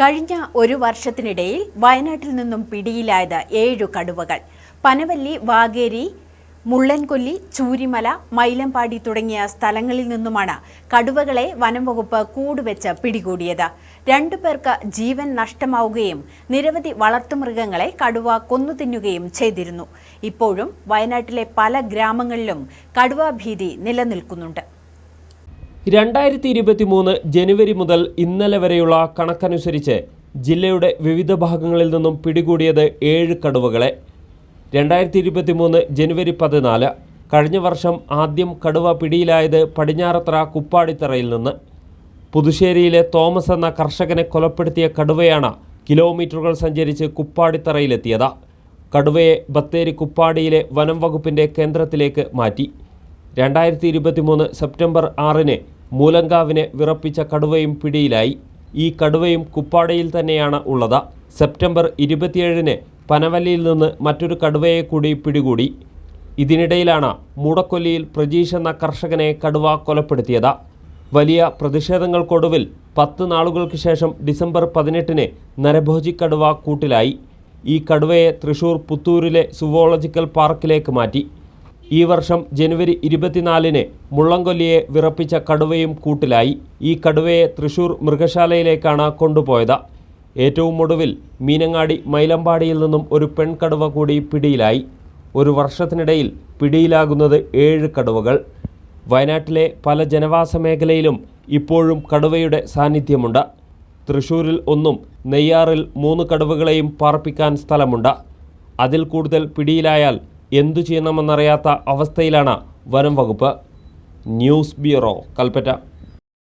കഴിഞ്ഞ ഒരു വർഷത്തിനിടയിൽ വയനാട്ടിൽ നിന്നും പിടിയിലായത് ഏഴു കടുവകൾ. പനവല്ലി വാഗേരി മുള്ളൻകൊല്ലി ചൂരിമല മൈലമ്പാടി തുടങ്ങിയ സ്ഥലങ്ങളിൽ നിന്നുമാണ് കടുവകളെ വനം വകുപ്പ് കൂടുവെച്ച് പിടികൂടിയത്. രണ്ടു പേർക്ക് ജീവൻ നഷ്ടമാവുകയും നിരവധി വളർത്തുമൃഗങ്ങളെ കടുവ കൊന്നു തിന്നുകയും ചെയ്തിരുന്നു. ഇപ്പോഴും വയനാട്ടിലെ പല ഗ്രാമങ്ങളിലും കടുവാ ഭീതി നിലനിൽക്കുന്നുണ്ട്. രണ്ടായിരത്തി ഇരുപത്തി മൂന്ന് ജനുവരി മുതൽ ഇന്നലെ വരെയുള്ള കണക്കനുസരിച്ച് ജില്ലയുടെ വിവിധ ഭാഗങ്ങളിൽ നിന്നും പിടികൂടിയത് ഏഴ് കടുവകളെ. രണ്ടായിരത്തി ഇരുപത്തി മൂന്ന് ജനുവരി പതിനാല് കഴിഞ്ഞ വർഷം ആദ്യം കടുവ പിടിയിലായത് പടിഞ്ഞാറത്തറ കുപ്പാടിത്തറയിൽ നിന്ന്. പുതുശ്ശേരിയിലെ തോമസ് എന്ന കർഷകനെ കൊലപ്പെടുത്തിയ കടുവയാണ് കിലോമീറ്ററുകൾ സഞ്ചരിച്ച് കുപ്പാടിത്തറയിലെത്തിയത്. കടുവയെ ബത്തേരി കുപ്പാടിയിലെ വനം വകുപ്പിന്റെ കേന്ദ്രത്തിലേക്ക് മാറ്റി. രണ്ടായിരത്തി സെപ്റ്റംബർ ആറിന് മൂലങ്കാവിനെ വിറപ്പിച്ച കടുവയും പിടിയിലായി. ഈ കടുവയും കുപ്പാടയിൽ തന്നെയാണ് ഉള്ളത്. സെപ്റ്റംബർ ഇരുപത്തിയേഴിന് പനവല്ലിയിൽ നിന്ന് മറ്റൊരു കടുവയെ കൂടി പിടികൂടി. ഇതിനിടയിലാണ് മൂടക്കൊല്ലിയിൽ പ്രജീഷ് എന്ന കർഷകനെ കടുവ കൊലപ്പെടുത്തിയത്. വലിയ പ്രതിഷേധങ്ങൾക്കൊടുവിൽ പത്ത് നാളുകൾക്ക് ശേഷം ഡിസംബർ പതിനെട്ടിന് നരഭോജി കടുവ കൂട്ടിലായി. ഈ കടുവയെ തൃശൂർ പുത്തൂരിലെ സുവോളജിക്കൽ പാർക്കിലേക്ക് മാറ്റി. ഈ വർഷം ജനുവരി ഇരുപത്തിനാലിന് മുള്ളംകൊല്ലിയെ വിറപ്പിച്ച കടുവയും കൂട്ടിലായി. ഈ കടുവയെ തൃശൂർ മൃഗശാലയിലേക്കാണ് കൊണ്ടുപോയത്. ഏറ്റവും ഒടുവിൽ മീനങ്ങാടി മൈലമ്പാടിയിൽ നിന്നും ഒരു പെൺകടുവ കൂടി പിടിയിലായി. ഒരു വർഷത്തിനിടയിൽ പിടിയിലാകുന്നത് ഏഴ് കടുവകൾ. വയനാട്ടിലെ പല ജനവാസ മേഖലയിലും ഇപ്പോഴും കടുവയുടെ സാന്നിധ്യമുണ്ട്. തൃശൂരിൽ ഒന്നും നെയ്യാറിൽ മൂന്ന് കടുവകളെയും പാർപ്പിക്കാൻ സ്ഥലമുണ്ട്. അതിൽ കൂടുതൽ പിടിയിലായാൽ എന്തു ചെയ്യണമെന്നറിയാത്ത അവസ്ഥയിലാണ് വനം വകുപ്പ്. News bureau Kalpetta.